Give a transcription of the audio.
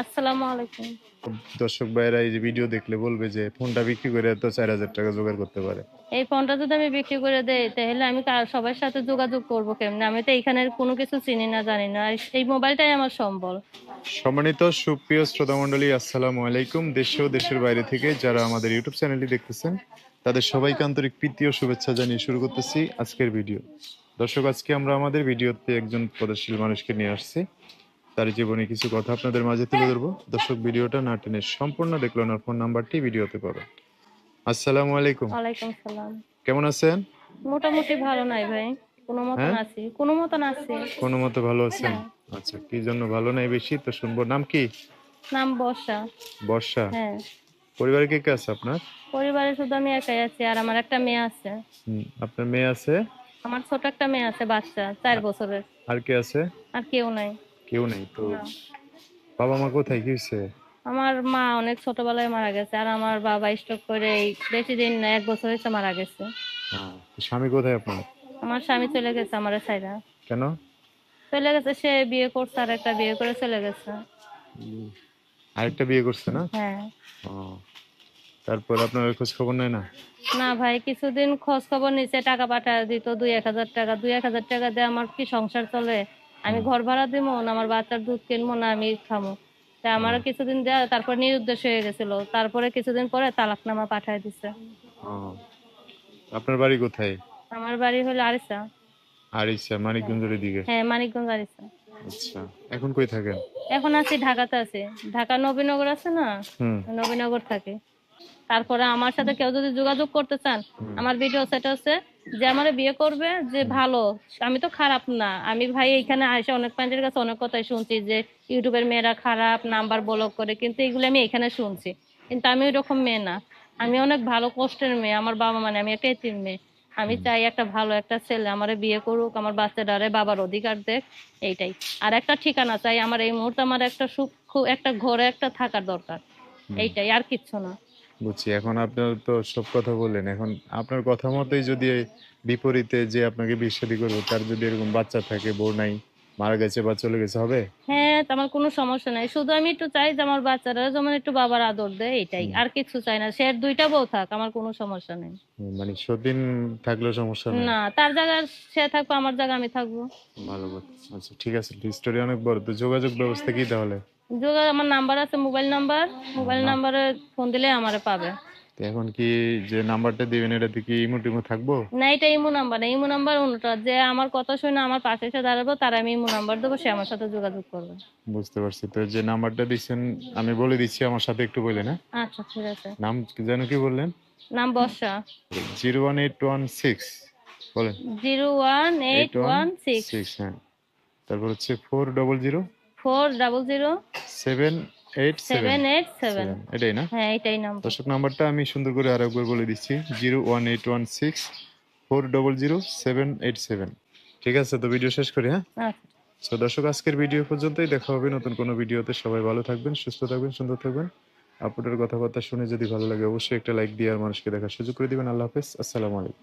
আসসালামু আলাইকুম। দর্শক ভাইয়েরা এই যে ভিডিও দেখলে বলবে যে ফোনটা বিক্রি করে তো চার হাজার টাকা জোগাড় করতে পারে। এই ফোনটা যদি আমি বিক্রি করে দেই তাহলে আমি কার সবার সাথে যোগাযোগ করব কেমনে? আমি তো এখানের কোনো কিছু চিনি না জানি না। এই মোবাইলটাই আমার সম্বল। সম্মানিত সুপ্রিয় শ্রোতা মণ্ডলী আসসালামু আলাইকুম। দেশ ও দেশের বাইরে থেকে যারা আমাদের ইউটিউব চ্যানেলটি দেখতেছেন তাদের সবাইকে আন্তরিক প্রীতি ও শুভেচ্ছা জানিয়ে শুরু করতেছি আজকের ভিডিও। দর্শক আজকে আমরা আমাদের ভিডিওতে একজন পদশীল মানুষকে নিয়ে আসছি। তার জীবনে কিছু কথা আপনাদের মাঝে তুলে ধরবো। দর্শক ভিডিওটা না টেনে সম্পূর্ণ দেখল ওনার ফোন নাম্বারটি ভিডিওতে পাবেন। আসসালামু আলাইকুম। ওয়ালাইকুম সালাম কেমন আছেন? মোটামুটি ভালো নাই ভাই। কোনো মতন হ্যাঁ? আছি। কোনো মতন আছি। কোনো মতো ভালো আছেন? আচ্ছা কি জন্য ভালো নাই বেশি? তো শুনব নাম কি? নাম বর্ষা। বর্ষা। হ্যাঁ। পরিবারে কে কে আছে আপনার? পরিবারে শুধু আমি একাই আছি আর আমার একটা মেয়ে আছে। হুম, আপনার মেয়ে আছে? আমার ছোট একটা মেয়ে আছে বাচ্চা চার বছরের। আর কে আছে? আর কেউ নাই। কেউ নেই তো বাবা মা কোথায় কি হয়েছে? আমার মা অনেক ছোটবেলায় মারা গেছে আর আমার বাবা স্ট্রোক করে এই বেশি দিন না এক বছর হয়েছে মারা গেছে। তো স্বামী কোথায় আপনার? আমার স্বামী চলে গেছে আমার সাইডা কেন? চলে গেছে সে বিয়ে করছে আর একটা বিয়ে করে চলে গেছে। আরেকটা বিয়ে করছে না? হ্যাঁ। ও, তারপর আপনার খোঁজ খবর নেয় না? না ভাই কিছুদিন খোঁজ খবর নিচে টাকা পাঠায় দিত দুই এক হাজার টাকা দুই এক হাজার টাকা দিয়ে আমার কি সংসার চলে? আমি ঘর ভাড়া দিব না আমার বাচ্চার দুধ কিনবো না আমি খামো। তা আমারও কিছুদিন দেওয়া তারপর নিরুদ্দেশ হয়ে গেছিল। তারপরে কিছুদিন পরে তালাকনামা পাঠায় দিছে। আপনার বাড়ি কোথায়? আমার বাড়ি হলো আরিসা। আরিসা মানিকগঞ্জের দিকে হ্যাঁ মানিকগঞ্জ আরিসা। আচ্ছা এখন কই থাকেন? এখন আছি ঢাকাতে আছি। ঢাকা নবীনগর আছে না? হুম। নবীনগর থাকে। তারপরে আমার সাথে কেউ যদি যোগাযোগ করতে চান আমার ভিডিও সেট হচ্ছে যে আমার বিয়ে করবে যে ভালো আমি তো খারাপ না। আমি ভাই এখানে আসে অনেক পাঞ্জের কাছে অনেক কথাই শুনছি যে ইউটিউবের মেয়েরা খারাপ নাম্বার ব্লক করে কিন্তু এগুলো আমি এখানে শুনছি। কিন্তু আমি ওই রকম মেয়ে না। আমি অনেক ভালো কষ্টের মেয়ে আমার বাবা মানে আমি একটা এতিম মেয়ে। আমি চাই একটা ভালো একটা ছেলে আমারে বিয়ে করুক আমার বাচ্চাটারে বাবার অধিকার দেখ এইটাই। আর একটা ঠিকানা চাই আমার এই মুহূর্তে আমার একটা সুখ একটা ঘরে একটা থাকার দরকার। এইটাই আর কিচ্ছু না। বুঝছি। এখন আপনার তো সব কথা বললেন। এখন আপনার কথা মতোই যদি বিপরীতে যে আপনাকে বিশ্বাদি করব তার যদি এরকম বাচ্চা থাকে বউ নাই মারা গেছে বা চলে গেছে হবে? হ্যাঁ আমার কোনো সমস্যা নাই। শুধু আমি একটু চাই যে আমার বাচ্চারা যেমন একটু বাবার আদর দেয় এটাই। আর কিছু চাই না। সে দুইটা বউ থাক আমার কোনো সমস্যা নেই। মানে সতীন থাকলেও সমস্যা নেই? না তার জায়গায় সে থাকব আমার জায়গায় আমি থাকব। ভালো কথা আচ্ছা ঠিক আছে অনেক বড়। তো যোগাযোগ ব্যবস্থা কি তাহলে? যোগা আমার নাম্বার আছে মোবাইল নাম্বার। মোবাইল নাম্বারে ফোন দিলে আমারে পাবে। তো এখন কি যে নাম্বারটা দিবেন এটাতে কি ইমো টিমো থাকব? না এটা ইমো নাম্বার না। ইমো নাম্বার অন্যটা। যে আমার কথা শুনে আমার পাশে এসে দাঁড়াবো তার আমি ইমো নাম্বার দেবো সে আমার সাথে যোগাযোগ করবে। বুঝতে পারছি। তো যে নাম্বারটা দিচ্ছেন আমি বলে দিচ্ছি আমার সাথে একটু বললেন হ্যাঁ? আচ্ছা ঠিক আছে। নাম যেন কি বললেন? নাম Barsha. Zero one eight one six. বলেন। Zero one eight one six. Six হ্যাঁ। তারপর হচ্ছে four double zero. Four double zero seven eight seven. Seven eight seven. এটাই না? হ্যাঁ এটাই নাম্বার দর্শক নাম্বারটা আমি সুন্দর করে আরেকবার বলে দিচ্ছি zero one eight one six four double zero seven eight seven. ঠিক আছে তো ভিডিও শেষ করি হ্যাঁ? আচ্ছা। তো দর্শক আজকের ভিডিও পর্যন্তই দেখা হবে নতুন কোনো ভিডিওতে। সবাই ভালো থাকবেন সুস্থ থাকবেন সুন্দর থাকবেন। আপনাদের কথাবার্তা শুনে যদি ভালো লাগে অবশ্যই একটা লাইক দিয়ে আর মানুষকে দেখার সুযোগ করে দিবেন। আল্লাহ হাফেজ আসসালামু আলাইকুম।